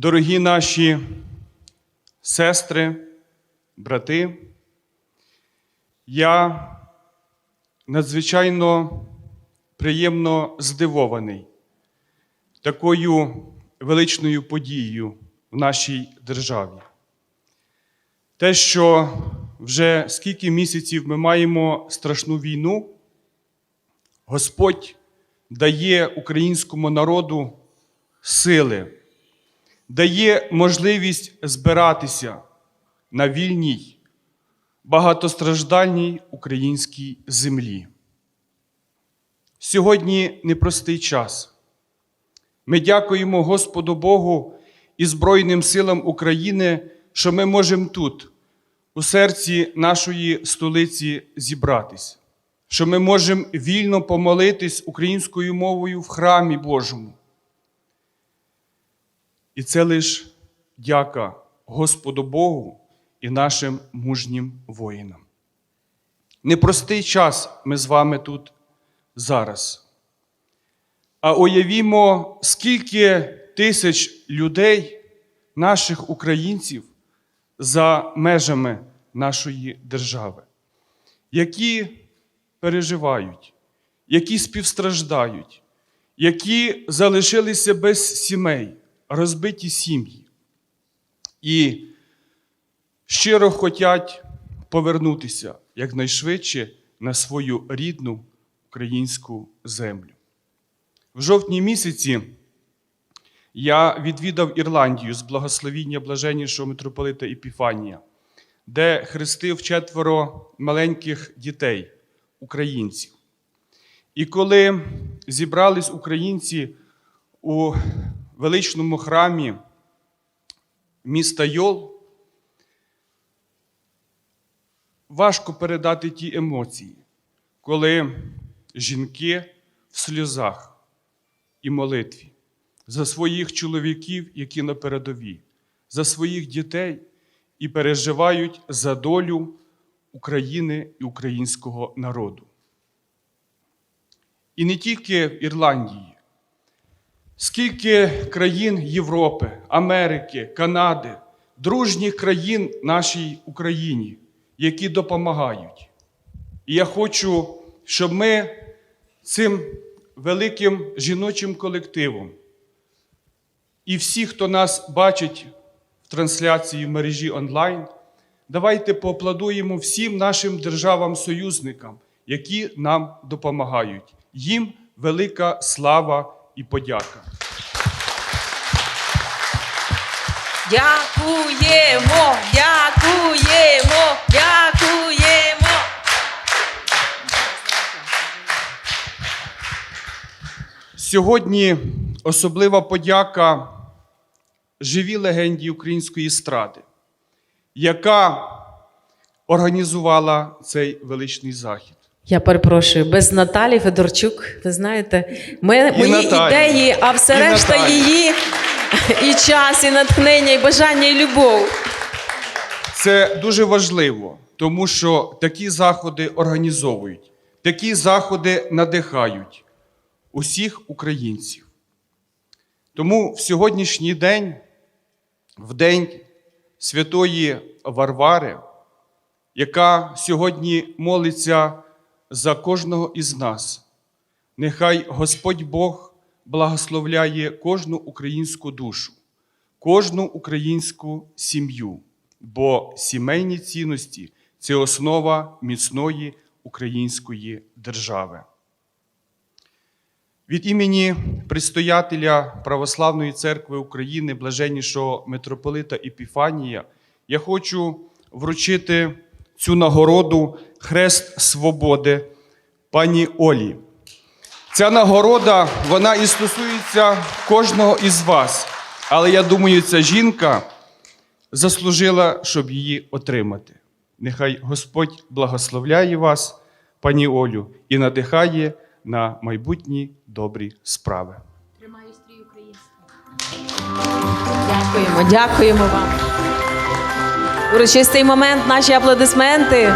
дорогі наші сестри, брати, я надзвичайно приємно здивований такою величною подією в нашій державі. Те, що вже скільки місяців ми маємо страшну війну, Господь дає українському народу сили, дає можливість збиратися на вільній, багатостраждальній українській землі. Сьогодні непростий час. Ми дякуємо Господу Богу і Збройним силам України, що ми можемо тут, у серці нашої столиці, зібратись, що ми можемо вільно помолитись українською мовою в храмі Божому. І це лише дяка Господу Богу і нашим мужнім воїнам. Непростий час ми з вами тут зараз. А уявімо, скільки тисяч людей, наших українців, за межами нашої держави, які переживають, які співстраждають, які залишилися без сімей, розбиті сім'ї і щиро хочуть повернутися якнайшвидше на свою рідну українську землю. В жовтні місяці я відвідав Ірландію з благословіння блаженнішого митрополита Епіфанія, де хрестив четверо маленьких дітей, українців. І коли зібрались українці у величному храмі міста Йол, важко передати ті емоції, коли жінки в сльозах і молитві за своїх чоловіків, які на передовій, за своїх дітей і переживають за долю України і українського народу. І не тільки в Ірландії, скільки країн Європи, Америки, Канади, дружніх країн нашій Україні, які допомагають. І я хочу, щоб ми цим великим жіночим колективом і всі, хто нас бачить в трансляції в мережі онлайн, давайте поаплодуємо всім нашим державам-союзникам, які нам допомагають. Їм велика слава і подяка. Дякуємо, дякуємо, дякуємо. Сьогодні особлива подяка живій легенді української естради, яка організувала цей величний захід. Я перепрошую, без Наталі Федорчук, ви знаєте, ми, І мої Наталі. ідеї, а все І решта Наталі. її і час, і натхнення, і бажання, і любов. Це дуже важливо, тому що такі заходи організовують, такі заходи надихають усіх українців. Тому в сьогоднішній день, в день Святої Варвари, яка сьогодні молиться за кожного із нас, нехай Господь Бог благословляє кожну українську душу, кожну українську сім'ю, бо сімейні цінності це основа міцної української держави. Від імені предстоятеля Православної церкви України, блаженнішого митрополита Епіфанія, я хочу вручити цю нагороду Хрест Свободи пані Олі. Ця нагорода, вона і стосується кожного із вас. Але я думаю, ця жінка заслужила, щоб її отримати. Нехай Господь благословляє вас, пані Олю, і надихає на майбутні добрі справи. Тримаю стрій український. Дякуємо, дякуємо вам. Урочистий момент, наші аплодисменти.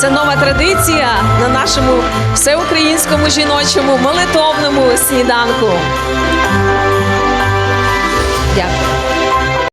Це нова традиція на нашому всеукраїнському жіночому молитовному сніданку. Дякую.